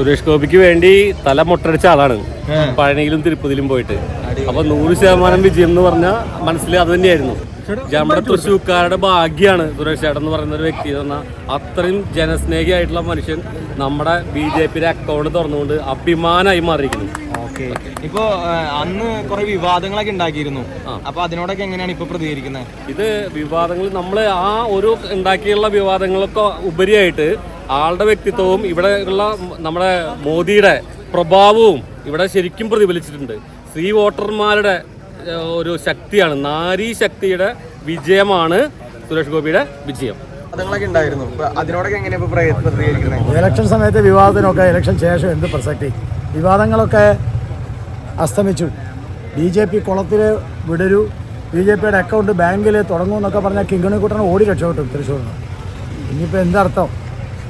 സുരേഷ് ഗോപിക്ക് വേണ്ടി തല മുട്ടടിച്ച ആളാണ്. പഴനിയിലും തിരുപ്പതിയിലും പോയിട്ട്. അപ്പൊ നൂറ് ശതമാനം വിജയം എന്ന് പറഞ്ഞാൽ മനസ്സിൽ അത് തന്നെയായിരുന്നു. നമ്മുടെ തൃശ്ശൂക്കാരുടെ ഭാഗ്യമാണ് സുരേഷ് ചേട്ടൻ എന്ന് പറയുന്ന ഒരു വ്യക്തി എന്ന് പറഞ്ഞാൽ അത്രയും ജനസ്നേഹിയായിട്ടുള്ള മനുഷ്യൻ നമ്മുടെ ബി ജെ പിയുടെ അക്കൗണ്ട് തുറന്നുകൊണ്ട് അഭിമാനമായി മാറിയിരിക്കുന്നു. ഇപ്പോ അന്ന് കുറെ വിവാദങ്ങളൊക്കെ ഉണ്ടാക്കിയിരുന്നു. അപ്പൊ അതിനോടൊക്കെ എങ്ങനെയാണ് ഇപ്പൊ പ്രതികരിക്കുന്നത്? ഇത് വിവാദങ്ങൾ നമ്മൾ ആ ഒരു ഉണ്ടാക്കിയുള്ള വിവാദങ്ങളൊക്കെ ഉപരിയായിട്ട് ആളുടെ വ്യക്തിത്വവും ഇവിടെയുള്ള ഉള്ള നമ്മുടെ മോദിയുടെ പ്രഭാവവും ഇവിടെ ശരിക്കും പ്രതിഫലിച്ചിട്ടുണ്ട്. സ്ത്രീ വോട്ടർമാരുടെ ഒരു ശക്തിയാണ് നാരീ ശക്തിയുടെ വിജയമാണ് സുരേഷ് ഗോപിയുടെ വിജയം. ഇലക്ഷൻ സമയത്ത് വിവാദത്തിനൊക്കെ ഇലക്ഷൻ ശേഷം എന്ത് പ്രസക്തി? വിവാദങ്ങളൊക്കെ അസ്തമിച്ചു. ബി ജെ പി കുളത്തിൽ വിടരൂ. ബി ജെ പിയുടെ അക്കൗണ്ട് ബാങ്കിൽ തുടങ്ങും എന്നൊക്കെ പറഞ്ഞാൽ കിങ്ങണിക്കുട്ടനെ ഓടി രക്ഷപ്പെട്ടു തൃശ്ശൂരിൽ നിന്ന്. ഇനിയിപ്പോൾ എന്തർത്ഥം?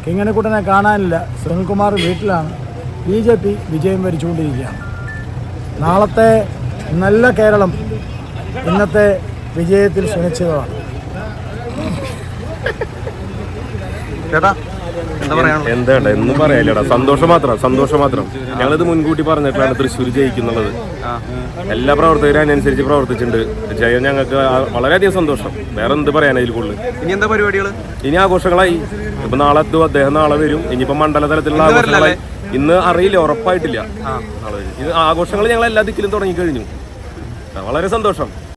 കിങ്ങണിക്കുട്ടനെ കാണാനില്ല. സുനിൽകുമാർ വീട്ടിലാണ്. ബി ജെ പി വിജയം വരിച്ചുകൊണ്ടിരിക്കുകയാണ്. നാളത്തെ നല്ല കേരളം ഇന്നത്തെ വിജയത്തിൽ സുനിശ്ചിതമാണ്. ചേട്ടാ എന്താ പറയാനുള്ളത്? എന്താ എന്നും പറയാനില്ലടാ സന്തോഷം മാത്രം സന്തോഷം മാത്രം. ഞങ്ങളിത് മുൻകൂട്ടി പറഞ്ഞിട്ടാണ് തൃശ്ശൂർ ജയിക്കുന്നുള്ളത്. എല്ലാ പ്രവർത്തകരും അതിനനുസരിച്ച് പ്രവർത്തിച്ചിട്ടുണ്ട്. ജയം ഞങ്ങൾക്ക് വളരെയധികം സന്തോഷം. വേറെ എന്ത് പറയാനാ ഇതിൽ കൂടുതൽ? ഇനി എന്താ പരിപാടികൾ ഇനി ആഘോഷങ്ങളായി. ഇപ്പൊ നാളെ എത്തും അദ്ദേഹം നാളെ വരും. ഇനിയിപ്പോ മണ്ഡല തലത്തിലുള്ള ആഘോഷങ്ങളായി. ഇന്ന് അറിയില്ല ഉറപ്പായിട്ടില്ല. ഇത് ആഘോഷങ്ങൾ ഞങ്ങൾ എല്ലാ ദിക്കിലും തുടങ്ങി കഴിഞ്ഞു വളരെ സന്തോഷം.